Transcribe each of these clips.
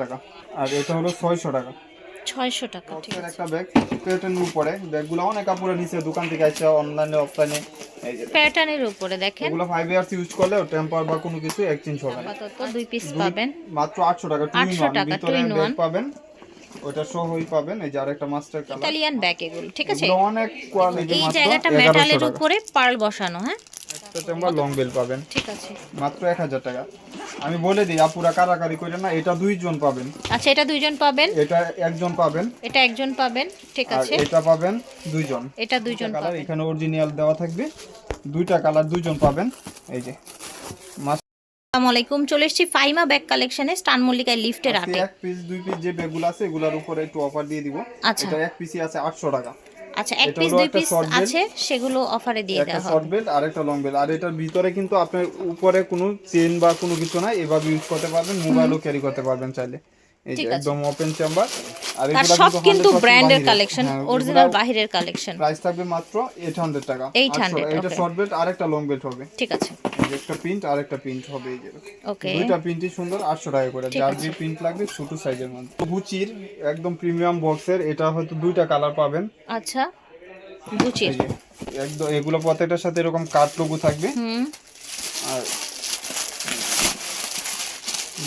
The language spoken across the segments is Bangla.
টাকা। আর এটা হলো ছয়শো টাকা। ছয়শো টাকা ঠিক আছে। একটা ব্যাগ পেটের উপরে। ব্যাগগুলো অনেক কাপড়ে নিচে দোকান থেকে আসছে অনলাইনে অফলাইনে এই যে প্যাটার্নের উপরে দেখেন। এগুলো ফাইভ ইয়ার্স ইউজ করলে টেম্পার বা কোনো কিছু এক্সচেঞ্জ হবে না। আপাতত দুই পিস পাবেন। মাত্র আটশো টাকা টু ইন 800 ওয়ান টাকা, ব্যাগ one। পাবেন। ওটা সহই পাবেন। এই যে আরেকটা মাস্টার কালার ইতালিয়ান ব্যাগ এগুলো ঠিক আছে? অনেক কোয়ালিটি এই জায়গাটা মেটালের উপরে পার্ল বসানো হ্যাঁ? চেম্বার লং বেল পাবেন। ঠিক আছে। মাত্র এক হাজার টাকা। আমি বলে দিই আপুরা কারাকারি করে না এটা দুইজন পাবেন। আচ্ছা এটা দুইজন পাবেন? এটা একজন পাবেন। এটা একজন পাবেন? ঠিক আছে। এটা পাবেন দুইজন। এটা দুইজন কালার পাবেন। এখানে অরিজিনাল দেওয়া থাকবে। দুইটা কালার দুইজন পাবেন। এই যে। আসসালামু আলাইকুম। চলে এসেছি ফাইমা ব্যাগ কালেকশনে স্টান মল্লিকায় লিফটের আটে এক পিস দুই পিস যে ব্যাগগুলো আছে এগুলোর উপরে একটু অফার দিয়ে দিব। আচ্ছা। এক পিসই আছে আটশো টাকা। আচ্ছা এক পিস দুই পিস আছে সেগুলো অফারে দিয়ে দেওয়া শর্ট হবে। বেল্ট আর একটা লং বেল্ট আর এটার ভিতরে কিন্তু আপনার উপরে কোনো চেন বা কোনো কিছু নাই এভাবে ইউজ করতে পারবেন মোবাইলও ক্যারি করতে পারবেন চাইলে। এই যে একদম ওপেন চেম্বার আর এগুলা সব কিন্তু ব্র্যান্ডের কালেকশন হ্যাঁ, অরিজিনাল বাহিরের কালেকশন প্রাইস থাকবে মাত্র 800 টাকা। 800, 800 এটা শর্ট বেল্ট আর একটা লং বেল্ট হবে। ঠিক আছে। যে একটা প্রিন্ট আর একটা প্রিন্ট হবে এই যে। ওকে দুইটা প্রিন্টই সুন্দর 800 টাকা করে। যার যে প্রিন্ট লাগবে ছোট সাইজের মধ্যে। গুচির একদম প্রিমিয়াম বক্সের এটা হয়তো দুইটা কালার পাবেন। আচ্ছা। গুচির। একদম এগুলো প্রত্যেকটার সাথে এরকম কাট লোগো থাকবে। হুম। আর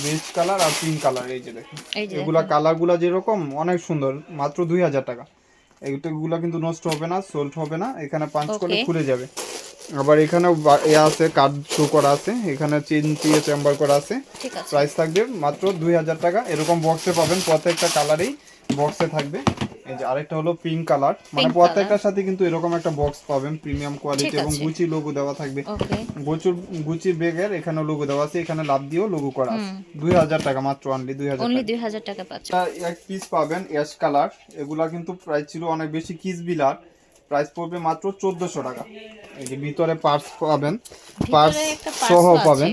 বেজ কালার আর পিঙ্ক কালার এই যে দেখুন। এগুলা কালারগুলা যেরকম অনেক সুন্দর মাত্র দুই হাজার টাকা। এগুলো কিন্তু নষ্ট হবে না সোল্ট হবে না। এখানে পাঞ্চ করলে Okay. খুলে যাবে। আবার এখানে এ আছে কার্ড শো করা আছে। এখানে চেন দিয়ে চেম্বার করা আছে। ঠিক আছে। প্রাইস থাকবে মাত্র দুই হাজার টাকা। এরকম বক্সে পাবেন প্রত্যেকটা কালারেই বক্সে থাকবে। এই যে আরেকটা হলো পিঙ্ক কালার মানে প্রত্যেকটার সাথে কিন্তু এরকম একটা বক্স পাবেন প্রিমিয়াম কোয়ালিটি এবং গুচি লোগো দেওয়া থাকবে। গুচির গুচির ব্যাগের এখানে লোগো দেওয়া আছে এখানে লাভ দিয়েও লোগো করা আছে। দুই হাজার টাকা মাত্র অনলি দুই হাজার অনলি দুই হাজার টাকা পাচ্ছে এটা এক পিস পাবেন অ্যাশ কালার এগুলা কিন্তু প্রাইস ছিল অনেক বেশি কিস বিলার প্রাইস পড়বে মাত্র চোদ্দশো টাকা। এই যে ভিতরে পার্স পাবেন পার্স সহ পাবেন।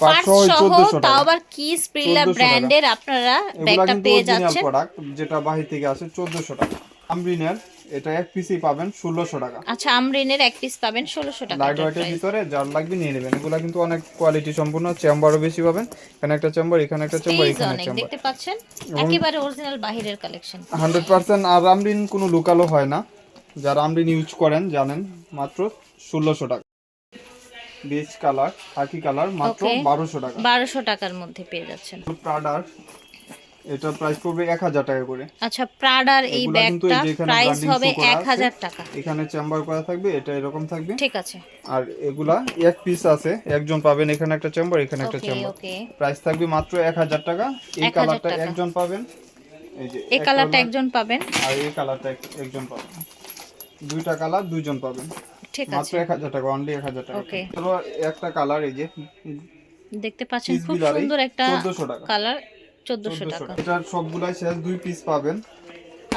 পার্স পার্ট সহ সহ চোদ্দশো তাও টাকা আবার কি স্প্রিলা ব্র্যান্ডের আপনারা ব্যাগটা পেয়ে যাচ্ছেন। প্রোডাক্ট যেটা বাহির থেকে আসে চোদ্দশো টাকা। আমরিনের এটা এক পিসই পাবেন ষোলোশো টাকা। আচ্ছা আমরিনের এক পিস পাবেন ষোলোশো টাকা লাইট ওয়েটের ভিতরে যার লাগবে নিয়ে নেবেন। এগুলা কিন্তু অনেক কোয়ালিটি সম্পূর্ণ চেম্বারও বেশি পাবেন। এখানে একটা চেম্বার এখানে একটা চেম্বার এখানে অনেক চেম্বার দেখতে পাচ্ছেন? একেবারে অরিজিনাল বাহিরের কালেকশন হান্ড্রেড পার্সেন্ট আর আমরিন কোনো লোকালও হয় না। যারা আমরিন ইউজ করেন জানেন মাত্র ষোলোশো টাকা। বেজ কালার খাকি কালার মাত্র. বারোশো টাকা। বারোশো টাকার মধ্যে পেয়ে যাচ্ছেন। প্রাডার এটা প্রাইস পড়বে এক হাজার টাকা করে। আচ্ছা প্রাডার এই ব্যাগটা প্রাইস হবে show করা এক আছে। হাজার টাকা। এখানে চেম্বার করা থাকবে এটা এরকম থাকবে। ঠিক আছে। আর এগুলা এক পিস আছে একজন পাবেন এখানে একটা চেম্বার এখানে একটা চেম্বার প্রাইস থাকবে মাত্র এক হাজার টাকা। এই কালারটা একজন পাবেন। এই যে এই কালারটা একজন পাবেন। আর এই কালারটা একজন পাবেন। দুইটা কালার দুইজন পাবেন। ঠিক আছে। মাত্র 1000 টাকা অনলি এক হাজার টাকা। ওকে তো একটা কালার এই যে দেখতে পাচ্ছেন খুব সুন্দর একটা 1400 টাকা। কালার চোদ্দশো চোদ্দশো টাকা। এটা সবগুলাই শেষ দুই পিস পাবেন।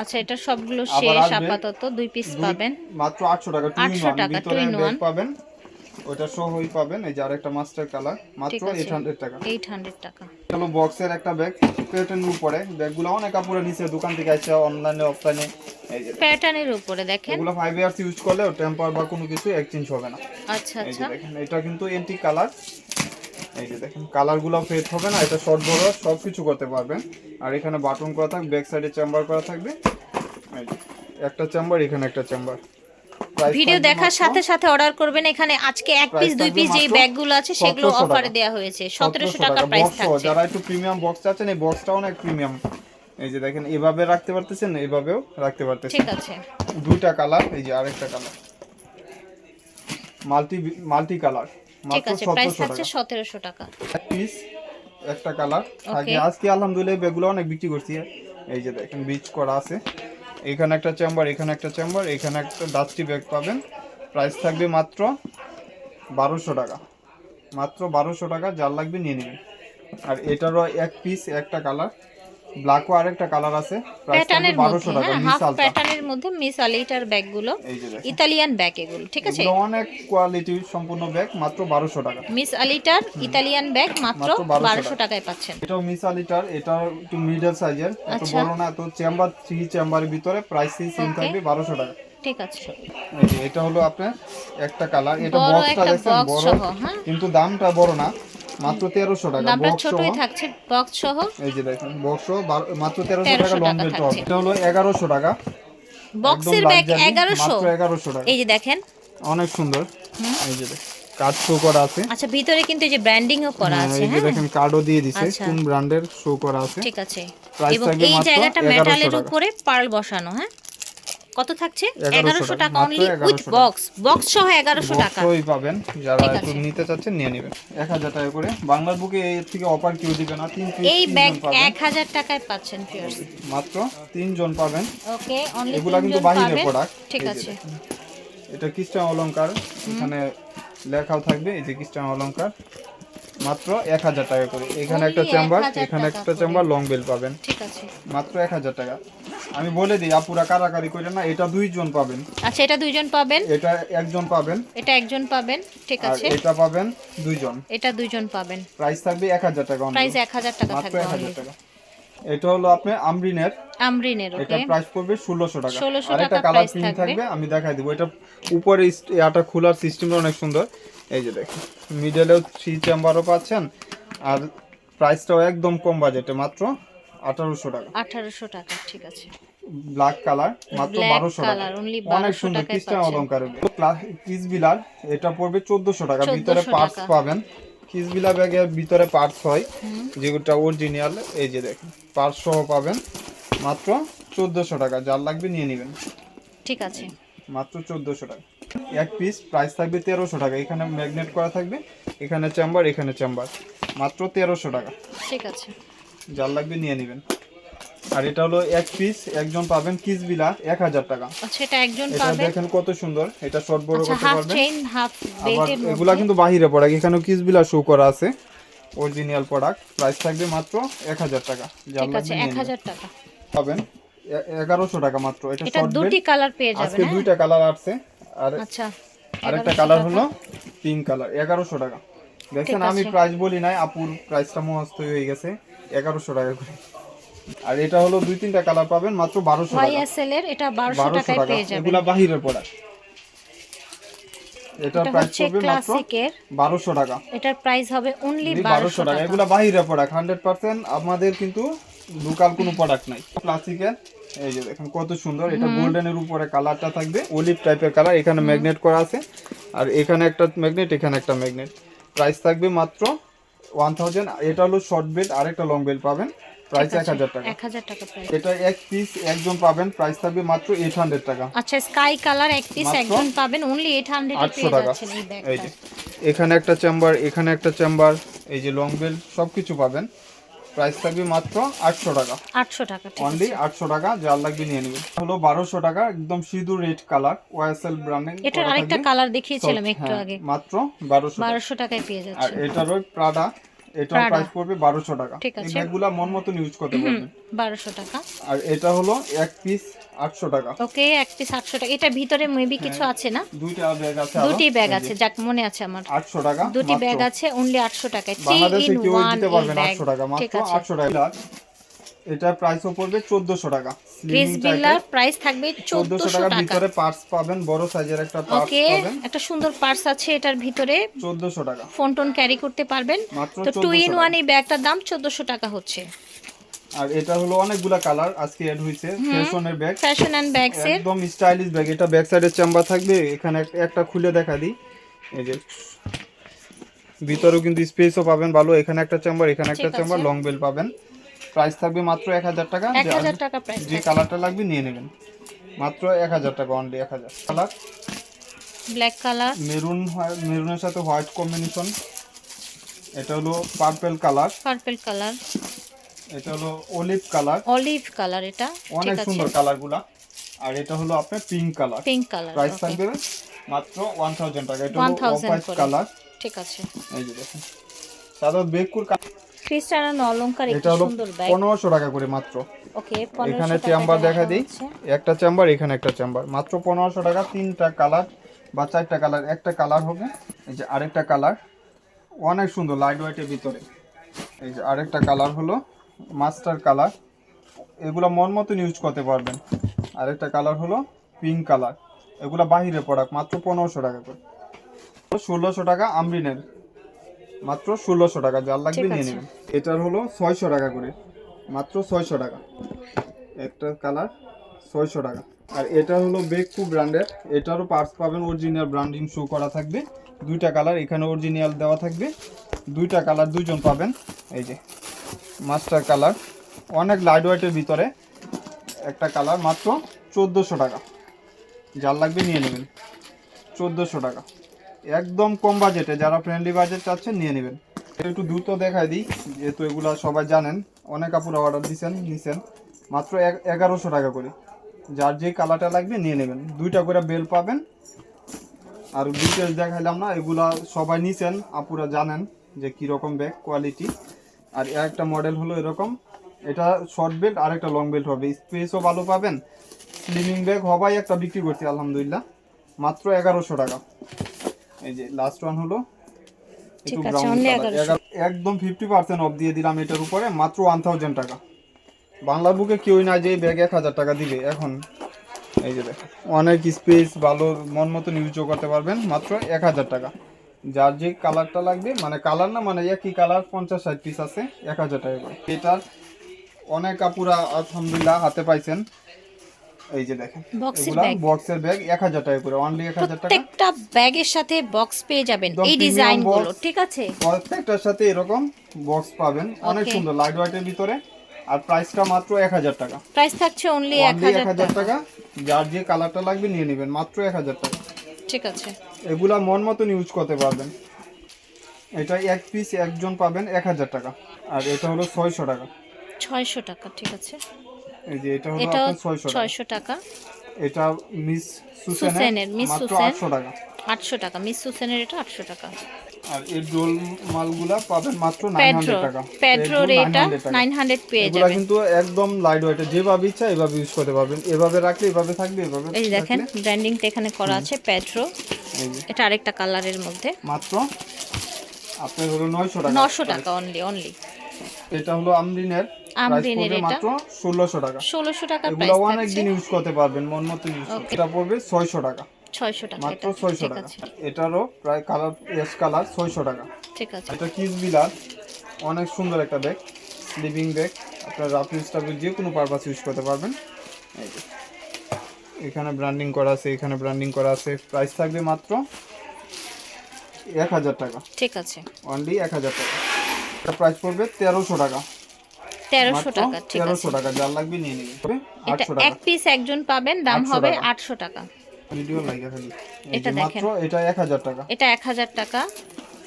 আচ্ছা এটা সবগুলো শেষ আপাতত দুই পিস পাবেন। মাত্র আটশো টাকা টু 800 টাকা, টু ইন ওয়ান পাবেন। ওটা সহই পাবেন এই যে আরেকটা মাস্টার কালার মাত্র ঠিক আছে। এইট হান্ড্রেড টাকা। এইট হান্ড্রেড টাকা। চলো বক্সের একটা ব্যাগ পেটের উপরে। ব্যাগগুলো অনেক কাপড়ে নিচে দোকান থেকে আসছে অনলাইনে অফলাইনে এই যে প্যাটার্নের উপরে দেখেন। এগুলো ফাইভ ইয়ার্স ইউজ করলে টেম্পার বা কোনো কিছু এক্সচেঞ্জ হবে না। আচ্ছা আচ্ছা। দেখেন এটা কিন্তু এন্টি কালার এই যে দেখেন কালারগুলো ফেড হবে না এটা শর্ট বড় সব কিছু করতে পারবেন। আর এখানে বাটন করা থাকবে ব্যাক সাইডে চেম্বার করা থাকবে। এই যে, একটা চেম্বার এখানে একটা চেম্বার ভিডিও দেখার সাথে সাথে অর্ডার করবেন এখানে আজকে এক পিস দুই পিস মাত্র ব্যাগগুলো আছে সেগুলো অফারে দেওয়া হয়েছে। সতেরোশো টাকা। প্রাইস থাকছে। যারা একটু প্রিমিয়াম বক্স চাচ্ছেন এই বক্সটা অনেক প্রিমিয়াম এই যে দেখেন এভাবে রাখতে পারতেছেন এভাবেও রাখতে পারতেছেন। ঠিক আছে। দুইটা কালার এই যে আরেকটা কালার মাল্টি মাল্টি কালার ঠিক আছে প্রাইস থাকছে টাকা। সতেরোশো টাকা। পিস একটা কালার. আজকে আলহামদুলিল্লাহ বেগুলো অনেক বিক্রি করছি। এই যে দেখেন বিচ করা আছে। এখানে একটা চেম্বার এখানে একটা চেম্বার এখানে একটা ডাস্টি ব্যাগ পাবেন। প্রাইস থাকবে মাত্র বারোশো টাকা। মাত্র বারোশো টাকা, যার লাগবে নিয়ে নেবেন। আর এটারও এক পিস একটা কালার ব্ল্যাকও আরেকটা কালার আছে। প্যাটার্নের বারোশো মধ্যে হ্যাঁ হাফ প্যাটার্নের মধ্যে মিস আলিটার ব্যাগগুলো। যে দেখেন। ইতালিয়ান ব্যাগ এগুলো ঠিক আছে? অনেক কোয়ালিটি সম্পূর্ণ ব্যাগ মাত্র বারোশো টাকা। মিস আলিটার ইতালিয়ান ব্যাগ মাত্র মাত্র 1200 বারোশো টাকায় পাচ্ছেন। এটাও মিসা লিটার এটা একটু মিডল সাইজের আচ্ছা। বড় না তো চেম্বার থ্রি চেম্বারের ভিতরে প্রাইস সেম থাকবে বারোশো টাকা। ঠিক আছে। এটা হলো আপনার একটা কালার এটা বক্সটা একটা box বড় হ্যাঁ। কিন্তু দামটা বড় না। মাত্র তেরোশো টাকা বক্স ছোটই থাকছে বক্স সহ। এই যে দেখেন বক্স মাত্র 1300 টাকা লং টাকা বেল টপ থাকছে। এটা হলো এগারোশো টাকা। বক্সের ব্যাগ luxury, এগারোশো? মাত্র এগারোশো টাকা। এই যে দেখেন। অনেক সুন্দর। এই যে দেখেন কার্ড শো করা আছে। আচ্ছা ভিতরে কিন্তু এই যে ব্র্যান্ডিংও করা হ্যাঁ, আছে এই যে হ্যাঁ? দেখেন কার্ডও দিয়ে দিছে আচ্ছা। কোন ব্র্যান্ডের শো করা আছে। ঠিক আছে। এবং এই জায়গাটা মেটালের উপরে পার্ল বসানো হ্যাঁ? কত থাকছে? 1100 এগারোশো টাকা, অনলি উইথ বক্স বক্স সহ এগারোশো টাকা। বক্সই পাবেন। যারা একটু নিতে চাচ্ছেন নিয়ে নেবেন। এক হাজার টাকা করে। বাংলার বুকে এর থেকে অফার কেউ দিবে না। তিন এই ব্যাগ এক হাজার টাকায় পাচ্ছেন ফিয়ার্স মাত্র তিনজন পাবেন। ওকে অনলি এগুলা কিন্তু বাহিরের প্রোডাক্ট ঠিক আছে। এটা খ্রিস্টান অলংকার। এখানে লেখাও থাকবে। এই যে খ্রিস্টান অলংকার। মাত্র এক হাজার টাকা করে। এখানে একটা চেম্বার এখানে একটা চেম্বার লং বেল পাবেন। ঠিক আছে। মাত্র এক হাজার টাকা। আমি বলে দিই আপুরা কারাকারি করে না এটা দুইজন পাবেন। আচ্ছা এটা দুইজন পাবেন? এটা একজন পাবেন। এটা একজন পাবেন ঠিক আর আছে। এটা পাবেন দুইজন। এটা দুইজন পাবেন। প্রাইস থাকবে এক হাজার টাকা প্রাইস এক হাজার টাকা থাকবে এক হাজার টাকা। এটা হলো আপনি আমরিনের। আমরিনের ওকে। এটা প্রাইস পড়বে ষোলোশো টাকা। 1600 আর একটা টাকা কালার প্রিন্ট থাকবে। আমি দেখাই দিব। এটা উপরে ইয়াটা খোলার সিস্টেমটা অনেক সুন্দর। এই যে দেখেন মিডলেও থ্রি চেম্বারও পাচ্ছেন আর প্রাইসটাও একদম কম বাজেটে মাত্র আঠারোশো টাকা। আঠারোশো টাকা ঠিক আছে। ব্ল্যাক কালার মাত্র বারোশো টাকা। color, only অনেক সুন্দর টাকায় অলঙ্কারের কিস বিলার এটা পড়বে চোদ্দশো টাকা ভিতরে পার্টস পাবেন। কিস বিলা ব্যাগের ভিতরে পার্টস হয় যেগুলোটা অরিজিনাল এই যে দেখেন পার্টস সহ পাবেন। মাত্র চোদ্দশো টাকা যার লাগবে নিয়ে নেবেন। ঠিক আছে। মাত্র চোদ্দশো টাকা। এক পিস প্রাইস থাকবে তেরোশো টাকা। এখানে ম্যাগনেট করা থাকবে এখানে চেম্বার এখানে চেম্বার মাত্র তেরোশো টাকা। ঠিক আছে। যার লাগবে নিয়ে নেবেন। আর এটা হলো এক পিস একজন পাবেন কিস বিলা এক হাজার টাকা। আচ্ছা এটা একজন এটা দেখেন কত সুন্দর। এটা শর্ট বড় আচ্ছা করতে হাফ পারবেন। চেইন হাফ বেল্টের এগুলা কিন্তু বাহিরে পড়া। এখানেও কিস বিলা শো করা আছে। অরিজিনাল প্রোডাক্ট প্রাইস থাকবে মাত্র এক হাজার টাকা। যার ঠিক আছে লাগবে নিয়ে এক নেবেন। হাজার টাকা। পাবেন। এ- এগারোশো টাকা মাত্র। এটা এটা শর্ট দুটি কালার পেয়ে যাবেন আজকে হ্যাঁ? দুইটা কালার আসছে। আর আচ্ছা আরেকটা কালার হলো পিঙ্ক কালার এগারোশো টাকা। দেখছেন ঠিক আমি প্রাইস বলি নাই আপুর প্রাইসটা মস্ত হয়ে গেছে এগারোশো টাকা করে। আর এটা হলো দুই তিনটা কালার পাবেন মাত্র বারোশো টাকা। এটা বারোশো টাকায় পেয়ে যাবেন। এগুলা বাহিরের প্রোডাক্ট এটার এটা প্রাইস পড়বে মাত্র ক্লাসিকের বারোশো টাকা। এটার প্রাইস হবে অনলি বারোশো বারোশো টাকা। টাকা। এগুলা বাহিরের প্রোডাক্ট হান্ড্রেড পার্সেন্ট আমাদের কিন্তু লোকাল কোনো প্রোডাক্ট নাই। প্লাস্টিকের এই যে দেখেন কত সুন্দর এটা গোল্ডেনের উপরে কালারটা থাকবে অলিভ টাইপের কালার এখানে ম্যাগনেট করা আছে। আর এখানে একটা ম্যাগনেট এখানে একটা ম্যাগনেট প্রাইস থাকবে মাত্র ওয়ান থাউজেন্ড এটা হলো শর্ট বেল্ট আর একটা লং বেল্ট পাবেন প্রাইস এক হাজার টাকা। এক হাজার টাকা এটা এক পিস একজন পাবেন প্রাইস থাকবে মাত্র এইট হান্ড্রেড টাকা। আচ্ছা স্কাই কালার এক পিস একজন পাবেন অনলি এইট হান্ড্রেড আটশো টাকা। এই যে এখানে একটা চেম্বার এখানে একটা চেম্বার এই যে লং বেল্ট সব কিছু পাবেন। প্রাইস থাকবে মাত্র আটশো টাকা। আটশো টাকা অনলি আটশো টাকা যার লাগবে নিয়ে নেবেন হলো বারোশো টাকা একদম সিঁদুর রেড কালার ওয়াইএসএল ব্র্যান্ডের এটার আরেকটা কালার দেখিয়েছিলাম একটু হ্যাঁ, আগে। মাত্র বারোশো বারোশো টাকায় পেয়ে আর যাচ্ছেন। এটার ওই প্রাডা এটার প্রাইস পড়বে বারোশো টাকা। এই ব্যাগগুলো মন মতন ইউজ করতে পারবেন। বারোশো টাকা। আর এটা হলো এক পিস আটশো টাকা। ওকে এক পিস আটশো টাকা। এটা ভিতরে মেবি কিছু আছে না? দুইটা ব্যাগ আছে দুটি ব্যাগ আছে যাক মনে আছে আমার। আটশো টাকা দুটি ব্যাগ আছে অনলি আটশো টাকায় বাংলাদেশে কেউ দিতে পারবেন টাকা মাত্র আছে। আটশো টাকা। এটা প্রাইসও পড়বে চোদ্দশো টাকা। ক্রিস বিল্লার প্রাইস থাকবে চোদ্দশো চোদ্দশো টাকার টাকা। ভিতরে পার্টস পাবেন বড় সাইজের একটা পার্টস ওকে পাবেন। একটা সুন্দর পার্স আছে এটার ভিতরে। চোদ্দশো টাকা। ফোন টোন ক্যারি করতে পারবেন। তো টু 1400 ইন ওয়ান এই ব্যাগটার দাম চোদ্দশো টাকা হচ্ছে। আর এটা হলো অনেকগুলা কালার আজকে এড হয়েছে। ফ্যাশনের ব্যাগ ফ্যাশন অ্যান্ড ব্যাগস এর। একদম স্টাইলিশ ব্যাগ এটা ব্যাক সাইডের চেম্বার থাকবে। এখানে একটা খুলে দেখা দিই। এই যে। ভিতরেও কিন্তু স্পেসও পাবেন ভালো। এখানে একটা চেম্বার এখানে একটা। চেম্বার লং বেল পাবেন। প্রাইস থাকবে মাত্র এক হাজার টাকা। এক হাজার টাকা প্রাইস যে কালারটা লাগবে নিয়ে নেবেন। মাত্র এক হাজার টাকা অনলি এক হাজার। কালার ব্ল্যাক কালার মেরুন মেরুনের সাথে হোয়াইট কম্বিনেশন এটা হলো পার্পল কালার পার্পল কালার এটা হলো অলিভ কালার অলিভ কালার এটা। অনেক সুন্দর কালারগুলা আর এটা হলো আপনার pink colour pink colour price থাকবে মাত্র ওয়ান থাউজেন্ড টাকা। এটা হলো অফ কালার ঠিক আছে। এই যে দেখুন। সাদা বেকুর খ্রিস্টান অলংকার এটা হলো পনেরোশো টাকা করে মাত্র। ওকে এখানে চেম্বার দেখা দিই। একটা চেম্বার এখানে একটা চেম্বার মাত্র পনেরোশো টাকা তিনটা কালার বা চারটা কালার একটা কালার হবে এই যে আরেকটা কালার অনেক সুন্দর লাইট হোয়াইটের ভিতরে। এই যে আরেকটা কালার হলো মাস্টার কালার এগুলো মন মতন ইউজ করতে পারবেন। আরেকটা কালার হলো পিঙ্ক কালার এগুলো বাহিরে প্রোডাক্ট মাত্র পনেরোশো টাকা করে। ষোলোশো টাকা আমরিনের। মাত্র ষোলোশো টাকা যার লাগবে নিয়ে নেবেন। এটার হলো ছয়শো টাকা করে মাত্র ছয়শো টাকা। একটা কালার ছয়শো টাকা। আর এটা হলো বেকু ব্র্যান্ডের এটারও পার্টস পাবেন অরিজিনাল ব্র্যান্ডিং শো করা থাকবে। দুইটা কালার এখানে অরিজিনাল দেওয়া থাকবে। দুইটা কালার দুইজন পাবেন এই যে মাস্টার কালার। অনেক লাইট ওয়েটের ভিতরে একটা কালার মাত্র চোদ্দোশো টাকা। যার লাগবে নিয়ে নেবেন চোদ্দোশো টাকা। একদম কম বাজেটে যারা ফ্রেন্ডলি বাজেট চাচ্ছেন নিয়ে নেবেন। একটু দ্রুত দেখাই দিই, যেহেতু এগুলো সবাই জানেন, অনেক কাপড় অর্ডার দিচ্ছেন নিছেন, মাত্র এগারোশো টাকা করে। যার যে কালারটা লাগবে নিয়ে নেবেন। দুইটা করে বেল পাবেন। আর ডিটেলস দেখাইলাম না, এগুলা সবাই নিছেন, আপুরা জানেন যে কীরকম ব্যাগ কোয়ালিটি আর একটা মডেল হলো এরকম। এটা শর্ট বেল্ট আর একটা লং বেল্ট হবে। স্পেসও ভালো পাবেন। স্লিমিং ব্যাগ হবাই একটা বিক্রি করছি, আলহামদুলিল্লাহ। মাত্র এগারোশো টাকা। এই যে লাস্ট ওয়ান হলো। ঠিক একটু আছে, brown 1100 একদম ফিফটি পার্সেন্ট অফ দিয়ে দিলাম এটার উপরে মাত্র ওয়ান থাউজেন্ড টাকা। বাংলার বুকে কেউই না যে ব্যাগ এক হাজার টাকা দিবে। এখন এই যে দেখো অনেক স্পেস ভালো মন মতন ইউজও করতে পারবেন মাত্র এক হাজার টাকা। যার যে কালারটা লাগবে মানে কালার না মানে একই কালার পঞ্চাশ ষাট পিস আছে এক হাজার টাকা করে। এটার অনেক কাপুরা আলহামদুলিল্লাহ হাতে পাইছেন। এই যে দেখেন বক্সের ব্যাগ বক্সের টাকা করে অনলি এক হাজার টাকা। প্রত্যেকটা ব্যাগের সাথে বক্স পেয়ে যাবেন এই ডিজাইনগুলো ঠিক আছে? প্রত্যেকটার সাথে এরকম বক্স পাবেন অনেক সুন্দর লাইট ওয়েটের ভিতরে। আর প্রাইসটা মাত্র এক হাজার টাকা। প্রাইস থাকছে অনলি এক অনলি এক হাজার হাজার টাকা। টাকা। যার যে কালারটা লাগবে নিয়ে নেবেন মাত্র এক হাজার টাকা। ঠিক আছে। এগুলা মন মতন ইউজ করতে পারবেন। এটা এক পিস একজন পাবেন এক হাজার টাকা। আর এটা হলো ছয়শো টাকা। ছয়শো টাকা ঠিক আছে। এই যে এটা হলো এটাও আপনার ছয়শো টাকা। ছয়শো টাকা। এটা মিস সুসেনের, মিস সুসেন। আটশো টাকা। আটশো টাকা মিস সুসেনের এটা আটশো টাকা। আর এর ডোল মালগুলা পাবেন মাত্র নাইন প্যাড্রো হান্ড্রেড টাকা। প্যাড্রোর এটা 900 টাকা। নাইন পেয়ে এগুলা যাবেন। কিন্তু একদম লাইট ওয়েটের যেভাবে ইচ্ছা এভাবে ইউজ করতে পারবেন। এভাবে রাখলে এভাবে থাকবে এভাবে এই দেখেন ব্র্যান্ডিংটা এখানে করা আছে এই যে। এটা আরেকটা কালারের মধ্যে। মাত্র আপনার হলো নয়শো টাকা। নশো টাকা অনলি অনলি এটা হলো আমরিনের আমরিনের এটা? মাত্র ষোলোশো টাকা। ষোলোশো টাকা এগুলো প্রাইস অনেক দিন ইউজ করতে পারবেন মন মতো ইউজ. এটা পড়বে ছয়শো টাকা। ছয়শো টাকা মাত্র এটা। ছয়শো ঠিক টাকা। এটারও প্রায় কালার এস কালার ছয়শো টাকা। ঠিক আছে। এটা কিস বিলার অনেক সুন্দর একটা ব্যাগ স্লিপিং ব্যাগ আপনার রাফ ইউজ যে কোনো পারপাস ইউজ করতে পারবেন। এই যে। এখানে ব্র্যান্ডিং করা আছে এখানে ব্র্যান্ডিং করা আছে। প্রাইস থাকবে মাত্র এক হাজার টাকা। ঠিক আছে। অনলি এক হাজার টাকা। এটা প্রাইস পড়বে তেরোশো টাকা। তেরোশো মাত্র টাকা ঠিক আছে। তেরোশো টাকা যার লাগবে নিয়ে নেবেন তবে এটা এক পিস একজন পাবেন দাম হবে। আটশো টাকা। ভিডিও লাগে খালি এটা দেখেন। মাত্র এটা এক হাজার টাকা। এটা এক হাজার টাকা।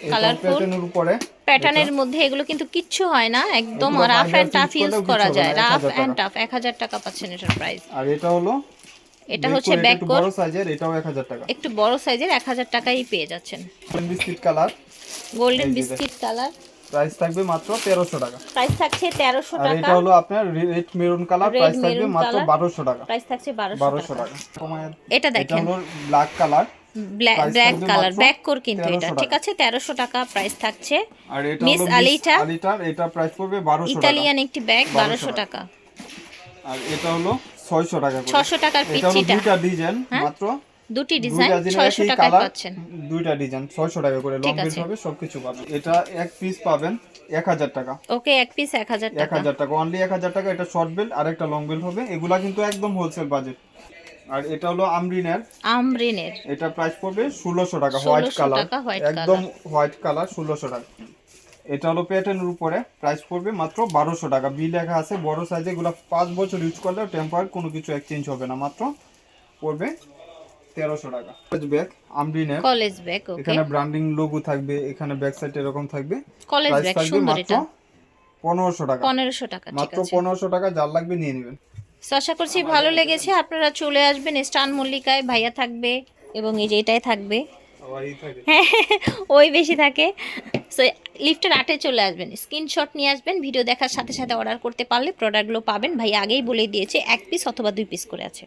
এটা প্যাটার্নের উপরে প্যাটার্নের মধ্যে এগুলো কিন্তু কিচ্ছু হয় না একদম রাফ টাফ ইউজ করা যায়। রাফ 1000। টাফ এক হাজার টাকা পাচ্ছেন এটার প্রাইস আর এটা হলো এটা হচ্ছে ব্যাক একটু বড় সাইজের এটাও এক হাজার টাকা। একটু বড় সাইজের এক হাজার টাকাই পেয়ে যাচ্ছেন। Biscuit colour golden biscuit colour price থাকবে মাত্র তেরোশো টাকা। প্রাইস থাকছে তেরোশো আর এটা হলো আপনার রেড মেরুন কালার প্রাইস থাকবে মাত্র colour। বারোশো টাকা। প্রাইস থাকছে বারোশো বারোশো টাকা। টাকা কমায়- এটা এটা হলো black colour black black colour back core কিন্তু এটা। ঠিক আছে তেরোশো টাকা প্রাইস থাকছে। আর এটা হলো আলিটা। আলিটার এটা প্রাইস পড়বে বারোশো টাকা। ইতালিয়ান একটি ব্যাগ 1200 বারোশো টাকা। আর এটা হলো ছয়শো টাকা করে। ছশো টাকার এটা হলো দুইটা ডিজাইন? মাত্র দুটি ডিজাইন দুইটা জিনিস ছয়শো একই টাকায় পাচ্ছেন। দুইটা ডিজাইন ছয়শো টাকা করে লং আছে। হবে সবকিছু পাবেন। এটা এক পিস পাবেন এক হাজার টাকা। ওকে এক পিস এক হাজার এক টাকা। হাজার টাকা অনলি এক হাজার টাকা এটা শর্ট বেল্ট আর একটা লং বেল্ট হবে। এগুলা কিন্তু একদম হোলসেল বাজেট আর এটা হলো আমরিনের। আমরিনের। এটা প্রাইস পড়বে ষোলোশো টাকা হোয়াইট কালার একদম হোয়াইট কালার ষোলোশো টাকা। এটা হলো প্যাটার্নের উপরে প্রাইস পড়বে মাত্র বারোশো টাকা। বি লেখা আছে বড় সাইজে এগুলো পাঁচ বছর ইউজ করলে টেম্পার কোনো কিছু এক্সচেঞ্জ হবে না। মাত্র পড়বে টাকা। ব্যাগ কলেজ ব্যাগ ওকে এখানে ব্র্যান্ডিং লোগো থাকবে এখানে ব্যাক সাইড এরকম থাকবে। কলেজ ব্যাগ সুন্দর এটা। টাকা। টাকা মাত্র আছে। পনেরোশো টাকা যার লাগবে নিয়ে নেবেন। আশা করছি ভালো লেগেছে। আপনারা চলে আসবেন স্টান মল্লিকায় ভাইয়া থাকবে এবং এই যে এটাই থাকবে। হ্যাঁ ওই বেশি থাকে। সো লিফটের আটে চলে আসবেন। স্ক্রিনশট নিয়ে আসবেন ভিডিও দেখার সাথে সাথে অর্ডার করতে পারলে প্রোডাক্টগুলো পাবেন। ভাই আগেই বলে দিয়েছে এক পিস অথবা দুই পিস করে আছে।